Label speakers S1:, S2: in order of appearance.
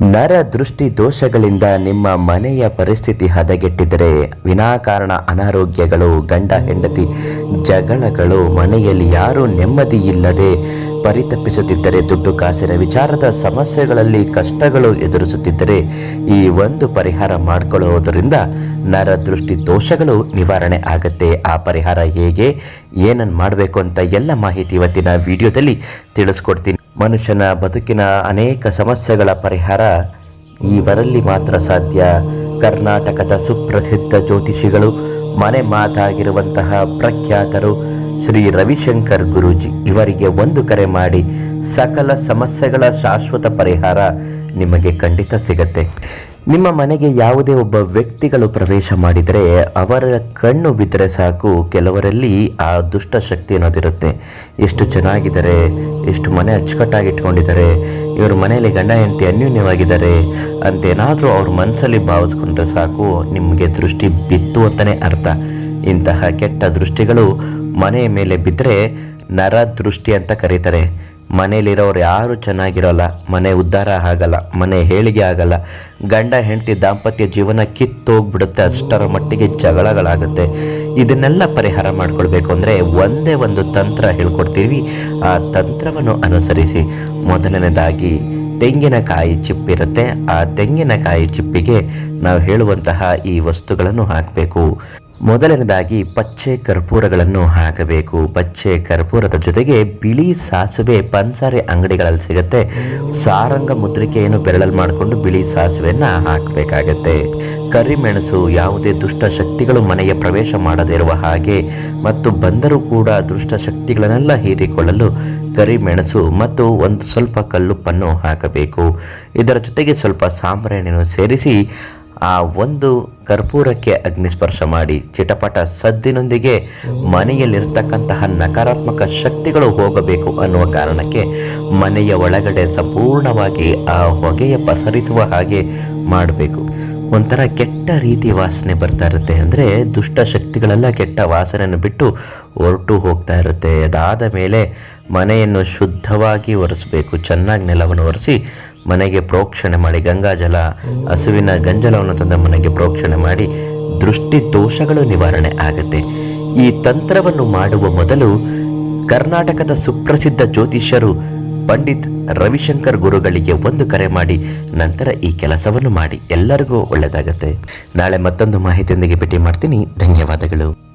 S1: ನರ ದೃಷ್ಟಿ ದೋಷಗಳಿಂದ ನಿಮ್ಮ ಮನೆಯ ಪರಿಸ್ಥಿತಿ ಹದಗೆಟ್ಟಿದರೆ ವಿನಾಕಾರಣ ಅನಾರೋಗ್ಯಗಳು, ಗಂಡ, ಹೆಂಡತಿ ಜಗಳಗಳು, ಮನೆಯಲ್ಲಿ ಯಾರೂ ನೆಮ್ಮದಿ ಇಲ್ಲದೆ ಪರಿತಪ್ಪಿಸುತ್ತಿದ್ದರೆ ದುಡ್ಡು ಕಾಸಿನ ವಿಚಾರದ ಸಮಸ್ಯೆಗಳಲ್ಲಿ ಕಷ್ಟಗಳು ಎದುರಿಸುತ್ತಿದ್ದರೆ ಈ ಒಂದು ಪರಿಹಾರ ಮಾಡಿಕೊಳ್ಳುವುದರಿಂದ ನರ ದೃಷ್ಟಿ ದೋಷಗಳು ನಿವಾರಣೆ ಆಗುತ್ತೆ. ಆ ಪರಿಹಾರ ಹೇಗೆ ಏನನ್ನು ಮಾಡಬೇಕು ಅಂತ ಎಲ್ಲ ಮಾಹಿತಿ ಇವತ್ತಿನ ವಿಡಿಯೋದಲ್ಲಿ ತಿಳಿಸ್ಕೊಡ್ತೀನಿ. ಮನುಷ್ಯನ ಬದುಕಿನ ಅನೇಕ ಸಮಸ್ಯೆಗಳ ಪರಿಹಾರ ಇವರಲ್ಲಿ ಮಾತ್ರ ಸಾಧ್ಯ. ಕರ್ನಾಟಕದ ಸುಪ್ರಸಿದ್ಧ ಜ್ಯೋತಿಷಿಗಳು, ಮನೆ ಮಾತಾಗಿರುವಂತಹ ಪ್ರಖ್ಯಾತರು ಶ್ರೀ ರವಿಶಂಕರ್ ಗುರೂಜಿ, ಇವರಿಗೆ ಒಂದು ಕರೆ ಮಾಡಿ ಸಕಲ ಸಮಸ್ಯೆಗಳ ಶಾಶ್ವತ ಪರಿಹಾರ ನಿಮಗೆ ಖಂಡಿತ ಸಿಗತ್ತೆ. ನಿಮ್ಮ ಮನೆಗೆ ಯಾವುದೇ ಒಬ್ಬ ವ್ಯಕ್ತಿಗಳು ಪ್ರವೇಶ ಮಾಡಿದರೆ ಅವರ ಕಣ್ಣು ಬಿದ್ದರೆ ಸಾಕು, ಕೆಲವರಲ್ಲಿ ಆ ದುಷ್ಟ ಶಕ್ತಿ ಅನ್ನೋದಿರುತ್ತೆ. ಎಷ್ಟು ಚೆನ್ನಾಗಿದ್ದಾರೆ, ಎಷ್ಟು ಮನೆ ಅಚ್ಚುಕಟ್ಟಾಗಿ ಇಟ್ಕೊಂಡಿದ್ದಾರೆ, ಇವ್ರ ಮನೆಯಲ್ಲಿ ಗಂಡ ಹೆಂಡತಿ ಅನ್ಯೂನ್ಯವಾಗಿದ್ದಾರೆ ಅಂತೇನಾದರೂ ಅವ್ರ ಮನಸ್ಸಲ್ಲಿ ಭಾವಿಸ್ಕೊಂಡ್ರೆ ಸಾಕು, ನಿಮಗೆ ದೃಷ್ಟಿ ಬಿತ್ತು ಅಂತಲೇ ಅರ್ಥ. ಇಂತಹ ಕೆಟ್ಟ ದೃಷ್ಟಿಗಳು ಮನೆಯ ಮೇಲೆ ಬಿದ್ದರೆ ನರ ದೃಷ್ಟಿ ಅಂತ ಕರೀತಾರೆ. ಮನೇಲಿರೋರು ಯಾರು ಚೆನ್ನಾಗಿರೋಲ್ಲ, ಮನೆ ಉದ್ಧಾರ ಆಗಲ್ಲ, ಮನೆ ಹೇಳಿಗೆ ಆಗಲ್ಲ. ಗಂಡ ಹೆಂಡತಿ ದಾಂಪತ್ಯ ಜೀವನ ಕಿತ್ತೋಗ್ಬಿಡುತ್ತೆ, ಅಷ್ಟರ ಮಟ್ಟಿಗೆ ಜಗಳಗಳಾಗುತ್ತೆ. ಇದನ್ನೆಲ್ಲ ಪರಿಹಾರ ಮಾಡ್ಕೊಳ್ಬೇಕು ಅಂದರೆ ಒಂದೇ ಒಂದು ತಂತ್ರ ಹೇಳ್ಕೊಡ್ತೀವಿ. ಆ ತಂತ್ರವನ್ನು ಅನುಸರಿಸಿ ಮೊದಲನೇದಾಗಿ ತೆಂಗಿನಕಾಯಿ ಚಿಪ್ಪಿರುತ್ತೆ. ಆ ತೆಂಗಿನಕಾಯಿ ಚಿಪ್ಪಿಗೆ ನಾವು ಹೇಳುವಂತಹ ಈ ವಸ್ತುಗಳನ್ನು ಹಾಕಬೇಕು. ಮೊದಲನೇದಾಗಿ ಪಚ್ಚೆ ಕರ್ಪೂರಗಳನ್ನು ಹಾಕಬೇಕು. ಪಚ್ಚೆ ಕರ್ಪೂರದ ಜೊತೆಗೆ ಬಿಳಿ ಸಾಸುವೆ ಪನ್ಸಾರೆ ಅಂಗಡಿಗಳಲ್ಲಿ ಸಿಗುತ್ತೆ. ಸಾರಂಗ ಮುದ್ರಿಕೆಯನ್ನು ಬೆರಳಲ್ಲಿ ಮಾಡಿಕೊಂಡು ಬಿಳಿ ಸಾಸುವೆಯನ್ನು ಹಾಕಬೇಕಾಗತ್ತೆ. ಕರಿಮೆಣಸು ಯಾವುದೇ ದುಷ್ಟ ಶಕ್ತಿಗಳು ಮನೆಗೆ ಪ್ರವೇಶ ಮಾಡದೇ ಇರುವ ಹಾಗೆ ಮತ್ತು ಬಂದರೂ ಕೂಡ ದುಷ್ಟ ಶಕ್ತಿಗಳನ್ನೆಲ್ಲ ಹೀರಿಕೊಳ್ಳಲು ಕರಿಮೆಣಸು ಮತ್ತು ಒಂದು ಸ್ವಲ್ಪ ಕಲ್ಲುಪ್ಪನ್ನು ಹಾಕಬೇಕು. ಇದರ ಜೊತೆಗೆ ಸ್ವಲ್ಪ ಸಾಂಬ್ರಾಣಿಯನ್ನು ಸೇರಿಸಿ ಆ ಒಂದು ಕರ್ಪೂರಕ್ಕೆ ಅಗ್ನಿಸ್ಪರ್ಶ ಮಾಡಿ ಚಿಟಪಟ ಸದ್ದಿನೊಂದಿಗೆ ಮನೆಯಲ್ಲಿರ್ತಕ್ಕಂತಹ ನಕಾರಾತ್ಮಕ ಶಕ್ತಿಗಳು ಹೋಗಬೇಕು ಅನ್ನುವ ಕಾರಣಕ್ಕೆ ಮನೆಯ ಒಳಗಡೆ ಸಂಪೂರ್ಣವಾಗಿ ಆ ಹೊಗೆಯ ಪಸರಿಸುವ ಹಾಗೆ ಮಾಡಬೇಕು. ಒಂಥರ ಕೆಟ್ಟ ರೀತಿ ವಾಸನೆ ಬರ್ತಾ ಇರುತ್ತೆ ಅಂದರೆ ದುಷ್ಟ ಶಕ್ತಿಗಳೆಲ್ಲ ಕೆಟ್ಟ ವಾಸನೆಯನ್ನು ಬಿಟ್ಟು ಹೊರಟು ಹೋಗ್ತಾ ಇರುತ್ತೆ. ಅದಾದ ಮೇಲೆ ಮನೆಯನ್ನು ಶುದ್ಧವಾಗಿ ಒರೆಸಬೇಕು, ಚೆನ್ನಾಗಿ ನೆಲವನ್ನು ಒರೆಸಿ ಮನೆಗೆ ಪ್ರೋಕ್ಷಣೆ ಮಾಡಿ ಗಂಗಾಜಲ ಹಸುವಿನ ಗಂಜಲವನ್ನು ತಂದ ಮನೆಗೆ ಪ್ರೋಕ್ಷಣೆ ಮಾಡಿ, ದೃಷ್ಟಿ ದೋಷಗಳು ನಿವಾರಣೆ ಆಗುತ್ತೆ. ಈ ತಂತ್ರವನ್ನು ಮಾಡುವ ಮೊದಲು ಕರ್ನಾಟಕದ ಸುಪ್ರಸಿದ್ಧ ಜ್ಯೋತಿಷ್ಯರು ಪಂಡಿತ್ ರವಿಶಂಕರ್ ಗುರುಗಳಿಗೆ ಒಂದು ಕರೆ ಮಾಡಿ, ನಂತರ ಈ ಕೆಲಸವನ್ನು ಮಾಡಿ. ಎಲ್ಲರಿಗೂ ಒಳ್ಳೆಯದಾಗತ್ತೆ. ನಾಳೆ ಮತ್ತೊಂದು ಮಾಹಿತಿಯೊಂದಿಗೆ ಭೇಟಿ ಮಾಡ್ತೀನಿ. ಧನ್ಯವಾದಗಳು.